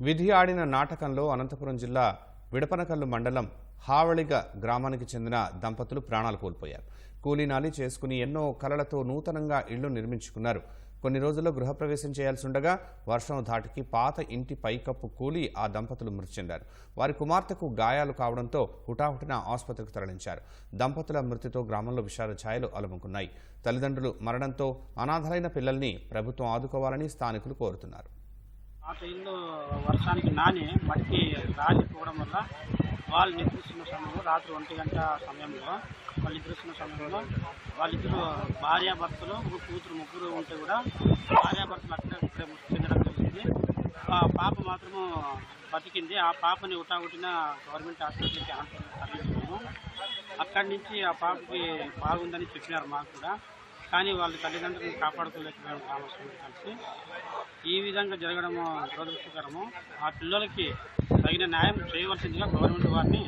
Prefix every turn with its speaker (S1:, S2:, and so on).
S1: విధి ఆడిన నాటకంలో అనంతపురం జిల్లా విడపనకల్లు మండలం హావళిగ గ్రామానికి చెందిన దంపతులు ప్రాణాలు కోల్పోయారు. కూలీనాలి చేసుకుని ఎన్నో కలలతో నూతనంగా ఇళ్ళు నిర్మించుకున్నారు. కొన్ని రోజుల్లో గృహప్రవేశం చేయాల్సి ఉండగా వర్షం ధాటికి పాత ఇంటి పైకప్పు కూలి ఆ దంపతులు మృతి చెందారు. వారి కుమార్తెకు గాయాలు కావడంతో హుటాహుటిన ఆసుపత్రికి తరలించారు. దంపతుల మృతితో గ్రామంలో విషాద ఛాయలు అలుముకున్నాయి. తల్లిదండ్రులు మరణంతో అనాథలైన పిల్లల్ని ప్రభుత్వం ఆదుకోవాలని స్థానికులు కోరుతున్నారు.
S2: పాత ఇల్లు వర్షానికి నాని మట్టి రాలిపోవడం వల్ల వాళ్ళు నిద్రిస్తున్న సమయంలో రాత్రి ఒంటి గంట సమయంలో వాళ్ళు నిద్రిస్తున్న సమయంలో వాళ్ళిద్దరు భార్యాభర్తలు ఒక కూతురు ముగ్గురు ఉంటే కూడా భార్యాభర్తలు అక్కడే ఇక్కడే మృతి చెందడం జరిగింది. ఆ పాప మాత్రము బతికింది. ఆ పాపని ఉటాగుటిన గవర్నమెంట్ హాస్పిటల్కి తరలించాము అక్కడి నుంచి ఆ పాపకి బాగుందని చెప్పినారు మాకు కూడా. కానీ వాళ్ళ తల్లిదండ్రులను కాపాడుకోలేకపోయాం గ్రామస్తులు కలిసి ఈ విధంగా జరగడము దురదృష్టకరము. ఆ పిల్లలకి తగిన న్యాయం చేయవలసిందిగా గవర్నమెంట్ వారిని